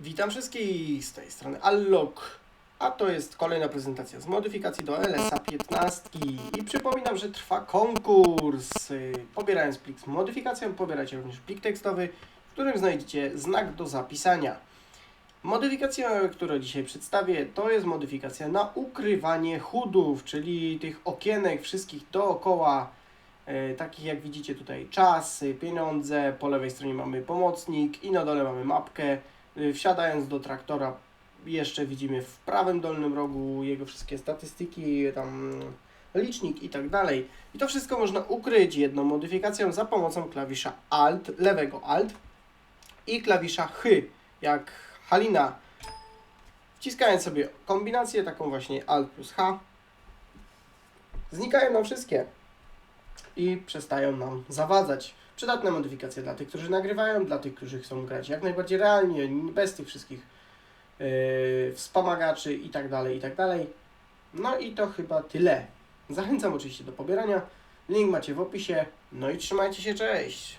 Witam wszystkich z tej strony Allok, a to jest kolejna prezentacja z modyfikacji do LSA 15 i przypominam, że trwa konkurs. Pobierając plik z modyfikacją, pobieracie również plik tekstowy, w którym znajdziecie znak do zapisania. Modyfikacja, którą dzisiaj przedstawię, to jest modyfikacja na ukrywanie chudów, czyli tych okienek wszystkich dookoła, e, takich jak widzicie tutaj czas, pieniądze, po lewej stronie mamy pomocnik i na dole mamy mapkę. Y, Wsiadając do traktora jeszcze widzimy w prawym dolnym rogu jego wszystkie statystyki, tam licznik i tak dalej. I to wszystko można ukryć jedną modyfikacją za pomocą klawisza Alt, lewego Alt i klawisza H, jak Halina. Wciskając sobie kombinację taką właśnie Alt plus H, znikają nam wszystkie i przestają nam zawadzać. Przydatne modyfikacje dla tych, którzy nagrywają, dla tych, którzy chcą grać jak najbardziej realnie, bez tych wszystkich yy, wspomagaczy i tak dalej, i tak. No i to chyba tyle. Zachęcam oczywiście do pobierania. Link macie w opisie. No i trzymajcie się, cześć!